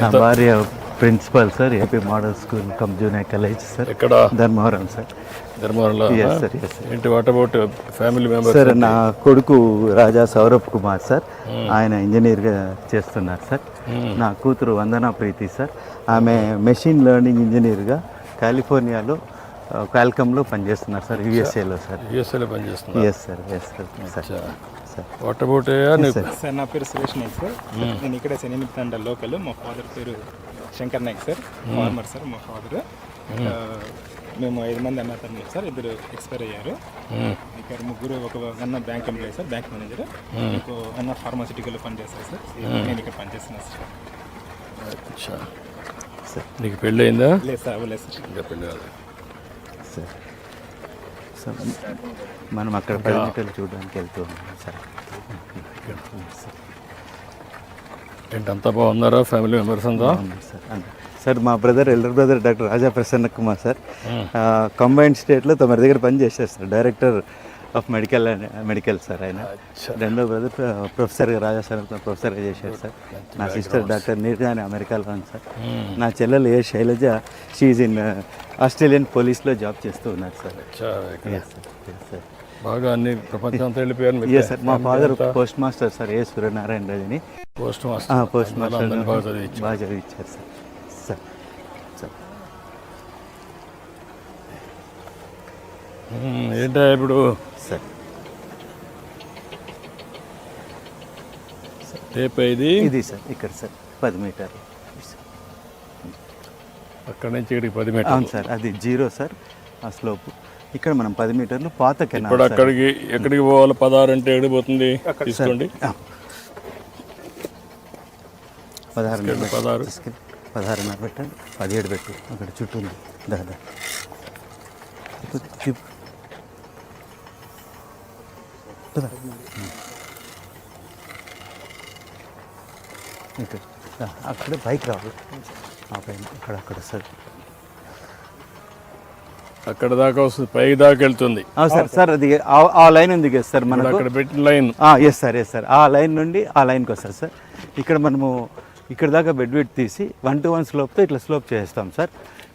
నా భార్య principal sir AP model school cum junior college sir. ఎక్కడ? ధర్మవరం సార్. ధర్మవరంలో? Sir. ఏంటి what about family members sir నా కొడుకు రాజా సౌరభ్ కుమార్ సార్. ఆయన ఇంజనీర్గా చేస్తున్నారు సార్. నా కూతురు వందనా ప్రీతి సార్. ఆమె మెషిన్ లెర్నింగ్ ఇంజనీర్గా కాలిఫోర్నియాలో క్వాల్కమ్లో పనిచేస్తున్నారు సార్ యుఎస్ఏలో సార్. యూఎస్ఏలో పనిచేస్తున్నా yes sir yes sir sir. Sir what about sir నా పేరు సురేష్ నాయక్ సార్ నేను ఇక్కడే శనిమిత్ తండ లోకల్. మా ఫాదర్ పేరు Shankar Nayak sir farmer sir మా ఫాదర్ మేము ఐదు మంది అన్న తమ్ముడు సార్ ఇద్దరు ఎక్స్పైర్ అయ్యారు. ఇక్కడ ముగ్గురు ఒక అన్న bank employee sir bank manager ఇంకో అన్న ఫార్మాసిటికల్ పనిచేస్తారు సార్ నేను ఇక్కడ పనిచేస్తున్నాను సార్ నీకు పెళ్ళి అయిందా లేదు సార్ అవ్వలేదు సార్ ఇంకా పెళ్ళి కాదు సార్ సార్ మనం అక్కడ పది మీటర్లు చూడడానికి వెళ్తూ ఉన్నాం. సార్. ఏంటి అంతా బాగున్నారా? ఫ్యామిలీ మెంబర్స్ అంతా? సార్. సార్ మా brother elder brother doctor Raja Prasanna Kumar sir. Combined స్టేట్లో తమరి దగ్గర పని చేశారు sir director of medical medical sir ఆయన రెండో బ్రదర్ ప్రొఫెసర్గా రాజా సార్ ప్రొఫెసర్గా చేశారు సార్ నా సిస్టర్ డాక్టర్ నీర్గాని అమెరికాలో ఉంది సార్ నా చెల్లెలు A Sailaja she's in Australian పోలీస్లో job చేస్తూ ఉన్నారు సార్ సార్ బాగా అన్ని ప్రపంచం అంతా వెళ్ళిపోయారు ఎస్ సార్ మా father post master sir A Suryanarayana రాజుని. పోస్ట్ మాస్టర్ పోస్ట్ మాస్టర్ బాగా చదివించారు. సార్ సార్ ఏంటా ఇప్పుడు? సార్. టేప్ ఇది ఇది సార్ ఇక్కడ సార్ పది మీటర్లు. అక్కడ నుంచి ఇక్కడికి పది మీటర్ అవును సార్ అది జీరో సార్ ఆ స్లోప్. ఇక్కడ మనం పది మీటర్లు పాత కెనాల్ ఇప్పుడు. అక్కడికి ఎక్కడికి పోవాలి? పదహారు అంటే ఎక్కడికి పోతుంది? తీసుకోండి. పదహారు పదహారు. పదహారున్నర పెట్టండి పదిహేడు పెట్టు. అక్కడ చుట్టూ ఉంది. దాదా ఇక్కడ అక్కడ బైక్ రావాలి. ఆ పైన అక్కడ అక్కడ సార్. అక్కడ దాకా వస్తుంది పైకి దాకా వెళ్తుంది. సార్ సార్ అది ఆ- లైన్ ఉంది కదా సార్ మనకు? అక్కడ పెట్టిన line. Yes sir yes sir ఆ లైన్ నుండి ఆ లైన్కి వస్తారు సార్. ఇక్కడ మనము ఇక్కడ దాకా బెడ్ వెయిట్ తీసి వన్ టు వన్ స్లోప్తో ఇట్లా స్లోప్ చేస్తాం సార్.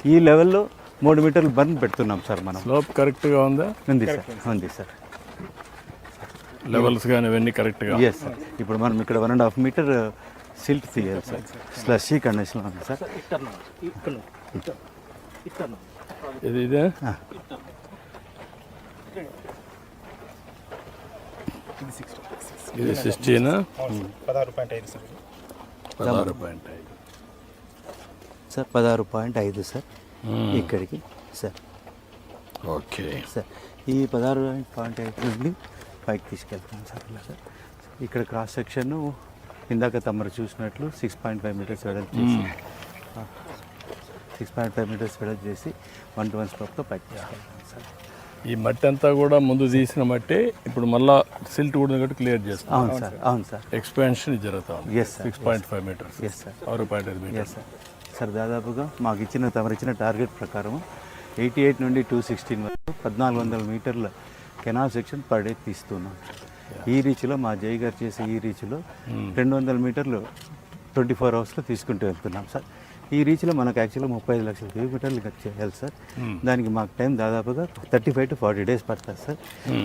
ఈ లెవెల్లో మూడు మీటర్లు బర్న్ పెడుతున్నాం సార్ మనం. స్లోప్ కరెక్ట్గా ఉందా? ఉంది సార్. ఉంది సార్. లెవెల్స్ కానీ ఇవన్నీ కరెక్ట్గా ఎస్ సార్ ఇప్పుడు మనం ఇక్కడ one and half meter silt తీయాలి సార్ స్లషీ కండిషన్లో ఉంది సార్ ఇది ఇదే? ఇది సిక్స్ ఇది సిక్స్టీన్ పదహారు పాయింట్ ఐదు సార్ పదహారు పాయింట్ ఐదు. సార్ పదహారు పాయింట్ ఐదు సార్ ఇక్కడికి సార్ ఓకే సార్ ఈ పదహారు పాయింట్ ఎయిట్ నుండి పైకి తీసుకెళ్తాం సార్ ఇలా సార్ ఇక్కడ క్రాస్ సెక్షన్ ఇందాక తమరు చూసినట్లు సిక్స్ పాయింట్ ఫైవ్ మీటర్స్ వెడల్పు చేసి సిక్స్ పాయింట్ ఫైవ్ మీటర్స్ వెడల్పు చేసి వన్ టు వన్ స్టాప్తో పైకి తీసుకెళ్తాం సార్. ఈ మట్టి అంతా కూడా ముందు తీసిన మట్టి ఇప్పుడు మళ్ళా సిల్ట్ కూడా కాబట్టి క్లియర్ చేస్తాం. అవును సార్ అవును సార్. ఎక్స్పాన్షన్ జరుగుతా ఉంది. Sir. Six point five meters yes sir ఆరు పాయింట్ ఐదు ఎస్ మీటర్స్ సార్ సార్ దాదాపుగా మాకు ఇచ్చిన తమరు ఇచ్చిన టార్గెట్ ప్రకారం ఎయిటీ ఎయిట్ నుండి టూ సిక్స్టీన్ వరకు పద్నాలుగు వందల మీటర్ల కెనాల్ సెక్షన్ పర్ డే తీస్తున్నాం ఈ రీచ్లో మా జై గారు చేసే ఈ రీచ్లో రెండు వందల మీటర్లు ట్వంటీ ఫోర్ అవర్స్లో తీసుకుంటూ వెళ్తున్నాం సార్. ఈ రీచ్లో మనకు యాక్చువల్గా ముప్పై ఐదు లక్షల కిలోమీటర్లు కట్ చేయాలి సార్. దానికి మాకు టైం దాదాపుగా thirty five to forty days పడుతుంది సార్.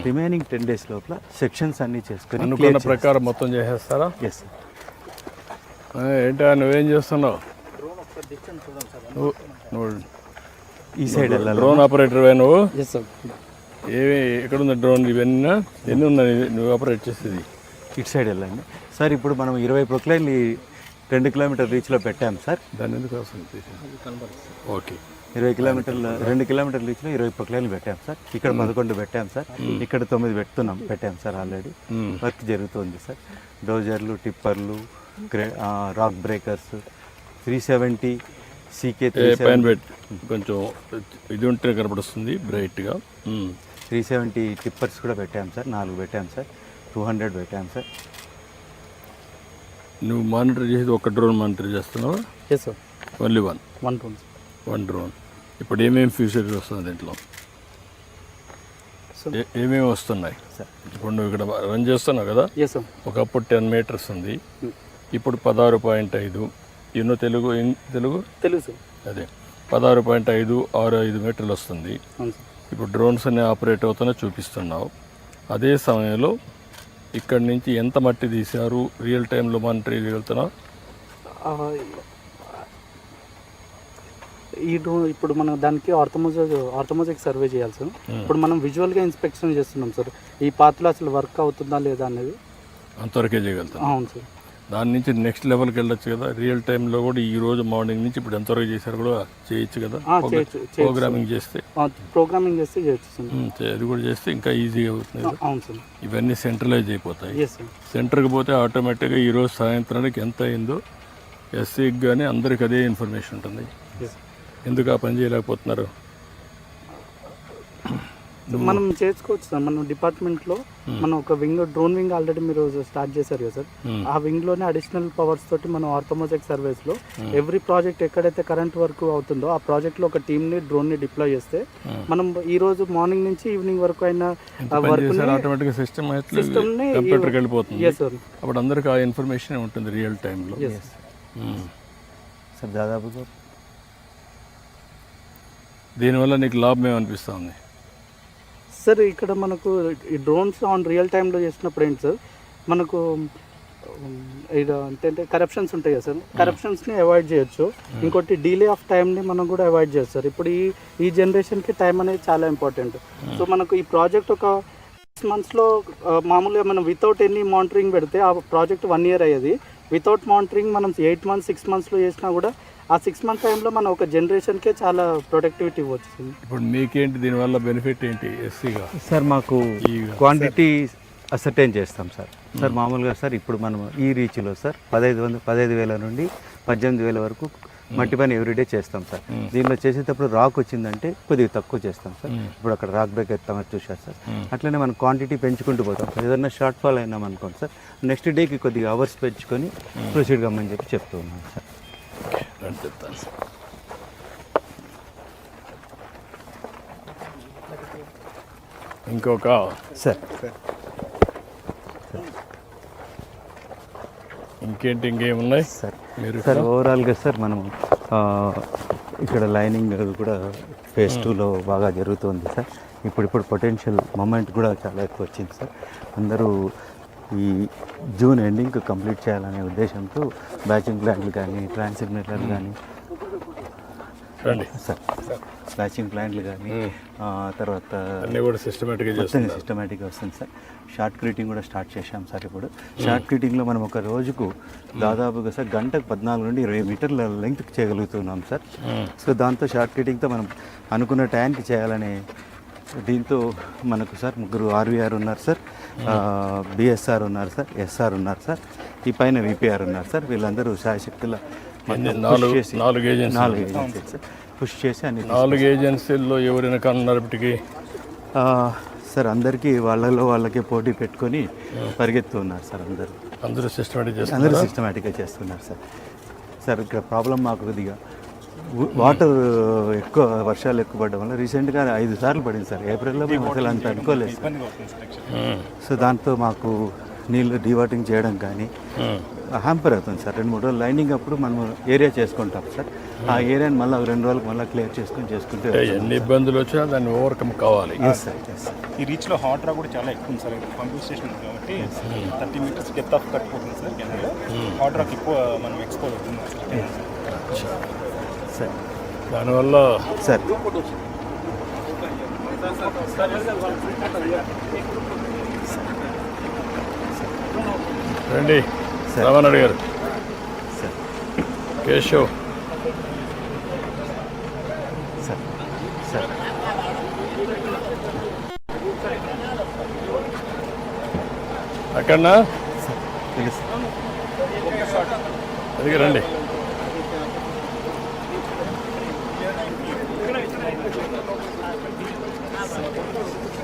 రిమైనింగ్ టెన్ డేస్ లోపల సెక్షన్స్ అన్నీ చేసుకొని అనుకున్న ప్రకారం మొత్తం చేసేస్తారా? ఎస్ సార్ ఏంటా నువ్వేం చేస్తున్నావు? నువ్వు ఈ సైడ్ వెళ్ళాలి? డ్రోన్ ఆపరేటర్ నువ్వు? ఏమి ఎక్కడుంది డ్రోన్ ఇవన్నీ? ఎన్ని ఉన్నాయి? నువ్వు ఆపరేట్ చేసేది? ఇటు సైడ్ వెళ్ళండి. సార్ ఇప్పుడు మనం ఇరవై ప్రొక్లైన్లు రెండు కిలోమీటర్ రీచ్లో పెట్టాం సార్. దాన్ని ఎందుకు అవసరం ఓకే. ఇరవై కిలోమీటర్ల రెండు కిలోమీటర్ రీచ్లో ఇరవై ప్రొక్లైన్లు పెట్టాం సార్. ఇక్కడ పదకొండు పెట్టాం సార్. ఇక్కడ తొమ్మిది పెడుతున్నాం పెట్టాం సార్ ఆల్రెడీ వర్క్ జరుగుతుంది సార్. డోజర్లు టిప్పర్లు rock breakers three seventy CK పైన పెట్టి. కొంచెం ఇది ఉంటే కనపడుస్తుంది బ్రైట్గా. త్రీ సెవెంటీ టిప్పర్స్ కూడా పెట్టాం సార్. నాలుగు పెట్టాం సార్. టూ హండ్రెడ్ పెట్టాం సార్. నువ్వు మానిటర్ చేసేది ఒక డ్రోన్ మానిటర్ చేస్తున్నావా? Yes sir only one one two one drone ఇప్పుడు ఏమేమి ఫీచర్స్ వస్తుంది దీంట్లో? ఏమేమి వస్తున్నాయి? సార్ ఇప్పుడు నువ్వు ఇక్కడ రన్ చేస్తున్నావు కదా? ఎస్ సార్ ఒకప్పుడు టెన్ మీటర్స్ ఉంది. ఇప్పుడు పదహారు పాయింట్ ఐదు. ఎన్నో తెలుగు ఇం- తెలుగు? తెలుసు అదే. పదహారు పాయింట్ ఐదు ఆరు ఐదు మీటర్లు వస్తుంది. ఇప్పుడు డ్రోన్స్ అనే ఆపరేట్ అవుతున్నా చూపిస్తున్నావు. అదే సమయంలో ఇక్కడి నుంచి ఎంత మట్టి తీశారు? రియల్ టైంలో మానిటరీ వెళ్తున్నావు ఆ, ఈ డ్రోన్ ఇప్పుడు మనం దానికి ఆర్థమోజెక్ ఆర్థమోజెక్ సర్వే చేయాలి సార్. ఇప్పుడు మనం విజువల్గా ఇన్స్పెక్షన్ చేస్తున్నాం సార్. ఈ పాత్రలో అసలు వర్క్ అవుతుందా లేదా అనేది. అంతవరకే చేయగలుగుతాం. అవును సార్. దాని నుంచి నెక్స్ట్ లెవెల్కి వెళ్ళొచ్చు కదా. రియల్ టైంలో కూడా ఈ రోజు మార్నింగ్ నుంచి ఇప్పుడు ఎంతవరకు చేశారు కూడా చేయొచ్చు కదా. ప్రోగ్రామింగ్ చేస్తే. ప్రోగ్రామింగ్ చేస్తే చేయొచ్చు అది కూడా చేస్తే ఇంకా ఈజీగా అవుతుంది. అవును సార్. ఇవన్నీ సెంట్రలైజ్ అయిపోతాయి. సెంటర్కి పోతే ఆటోమేటిక్గా ఈరోజు సాయంత్రానికి ఎంత అయిందో ఎస్సీకి కానీ అందరికి అదే ఇన్ఫర్మేషన్ ఉంటుంది. ఎందుకు ఆ పని చేయలేకపోతున్నారు? మనం చేసుకోవచ్చు సార్. మనం డిపార్ట్మెంట్లో మనం ఒక వింగ్ డ్రోన్ వింగ్ ఆల్రెడీ మీరు స్టార్ట్ చేశారు కదా సార్. ఆ వింగ్లోనే అడిషనల్ పవర్స్ తోటి మనం ఆర్థమోజెక్ సర్వీస్లో ఎవ్రీ ప్రాజెక్ట్ ఎక్కడైతే కరెంట్ వర్క్ అవుతుందో ఆ ప్రాజెక్ట్లో ఒక టీమ్ని డ్రోన్ని డిప్లాయ్ చేస్తే మనం ఈ రోజు మార్నింగ్ నుంచి ఈవినింగ్ వరకు అయిన వర్క్ ఆటోమేటిక్గా సిస్టమ్ System ని కంప్యూటర్కి వెళ్ళిపోతుంది. ఎస్ సార్ అప్పుడు అందరికి ఆ ఇన్ఫర్మేషన్ ఉంటుంది రియల్ టైంలో ఎస్ సార్ దాదాపుగా దీనివల్ల నీకు లాభం ఏమనిపిస్తుంది సార్ ఇక్కడ మనకు ఈ డ్రోన్స్ ఆన్ రియల్ టైంలో చేసినప్పుడు ఏంటి సార్? మనకు అంటే కరప్షన్స్ ఉంటాయి కదా సార్ కరప్షన్స్ని అవాయిడ్ చేయొచ్చు. ఇంకోటి డిలే ఆఫ్ టైంని మనం కూడా అవాయిడ్ చేయొచ్చు సార్. ఇప్పుడు ఈ ఈ జనరేషన్కి టైం అనేది చాలా ఇంపార్టెంట్ సో మనకు ఈ ప్రాజెక్ట్ ఒక సిక్స్ మంత్స్లో మామూలుగా మనం వితౌట్ ఎనీ మానిటరింగ్ పెడితే ఆ ప్రాజెక్ట్ వన్ ఇయర్ అయ్యేది. వితౌట్ మానిటరింగ్ మనం ఎయిట్ మంత్స్ సిక్స్ మంత్స్లో చేసినా కూడా ఆ సిక్స్ మంత్ టైంలో మనం ఒక జనరేషన్కే చాలా ప్రొడక్టివిటీ వచ్చింది. ఇప్పుడు మీకేంటి దీనివల్ల బెనిఫిట్ ఏంటి ఎస్సీగా? సార్ మాకు ఈ క్వాంటిటీ అసర్టైన్ చేస్తాం సార్. సార్ మామూలుగా సార్ ఇప్పుడు మనం ఈ రీచ్లో సార్ పదహైదు వందల పదహైదు వేల నుండి పద్దెనిమిది వేల వరకు మట్టి పని ఎవ్రీడే చేస్తాం సార్. దీనిలో చేసేటప్పుడు రాక్ వచ్చిందంటే కొద్దిగా తక్కువ చేస్తాం సార్. ఇప్పుడు అక్కడ రాక్ బ్రేక్ ఎత్తామని చూశారు సార్. అట్లనే మనం క్వాంటిటీ పెంచుకుంటూ పోతాం సార్. ఏదైనా షార్ట్ ఫాల్ అయినాం అనుకోండి సార్ నెక్స్ట్ డేకి కొద్దిగా అవర్స్ పెంచుకొని ప్రొసీడ్ కమ్మని చెప్పి చెప్తూ ఉన్నాం సార్. అని చెప్తాను ఇంకొక సార్. ఇంకేంటి ఇంకేమున్నాయి? సార్. మీరు సార్ ఓవరాల్గా సార్ మనం ఇక్కడ లైనింగ్ కూడా ఫేజ్ టూలో బాగా జరుగుతుంది సార్. ఇప్పుడు ఇప్పుడు పొటెన్షియల్ మూమెంట్ కూడా చాలా ఎక్కువ వచ్చింది సార్. అందరూ ఈ జూన్ ఎండింగ్ కంప్లీట్ చేయాలనే ఉద్దేశంతో బ్యాచింగ్ ప్లాంట్లు కానీ ట్రాన్స్మిటర్లు కానీ. సార్ బ్యాచింగ్ ప్లాంట్లు కానీ తర్వాత అన్నీ కూడా సిస్టమేటిక్గా వస్తుంది సార్. షార్ట్ క్రీటింగ్ కూడా స్టార్ట్ చేశాం సార్ ఇప్పుడు. షార్ట్ క్రీటింగ్లో మనం ఒక రోజుకు దాదాపుగా సార్ గంటకు పద్నాలుగు నుండి ఇరవై మీటర్ల లెంగ్త్ చేయగలుగుతున్నాం సార్. సో దాంతో షార్ట్ క్రీటింగ్తో మనం అనుకున్న టైంకి చేయాలనే దీంతో మనకు సార్ ముగ్గురు ఆర్వీఆర్ ఉన్నారు సార్. బిఎస్ఆర్ ఉన్నారు సార్ ఎస్ఆర్ ఉన్నారు సార్. ఈ పైన విపిఆర్ ఉన్నారు సార్. వీళ్ళందరూ శాయశక్తుల ఎన్ని? నాలుగు? నాలుగు ఏజెన్సీ సార్. పుష్ చేసి అన్ని నాలుగు ఏజెన్సీల్లో ఎవరైనా కన్నరపటికి ఆ, సార్ అందరికీ వాళ్ళలో వాళ్ళకే పోటీ పెట్టుకొని పరిగెత్తున్నారు సార్ అందరూ. అందరూ సిస్టమేటిక్ అందరూ సిస్టమేటిక్గా చేస్తున్నారు సార్. సార్ ఇక్కడ ప్రాబ్లం మాకు కొద్దిగా వాటర్ ఎక్కువ వర్షాలు ఎక్కువ పడడం వల్ల రీసెంట్గా ఐదు సార్లు పడింది సార్. ఏప్రిల్లో మేము అసలు అంత అనుకోలేదు సార్. సో దాంతో మాకు నీళ్ళు డివాటింగ్ చేయడం కానీ హ్యాంపర్ అవుతుంది సార్. రెండు మూడు రోజులు లైనింగ్ అప్పుడు మనం ఏరియా చేసుకుంటాం సార్. ఆ ఏరియాని మళ్ళీ రెండు రోజులకు మళ్ళీ క్లియర్ చేసుకొని చేసుకుంటే ఎన్ని ఇబ్బందులు వచ్చినా దాన్ని ఓవర్కమ్ కావాలి. ఎస్ సార్ ఎస్ సార్ ఈ రీచ్లో హాట్ రా కూడా చాలా ఎక్కువ ఉంది సార్. పంపింగ్ స్టేషన్ ఉంది కాబట్టి థర్టీ మీటర్స్ డెత్ ఆఫ్ కట్టుకుంటుంది సార్ కెనాల్. హాట్ రాక్ ఎక్కువ మనం ఎక్స్పోజ్ అవుతుంది సార్. సార్. దానివల్ల సార్. రండి. Sir. Ramana garu. Sir. Keshav. Sir. Sir. అక్కడనా? తెలుసు అది రండి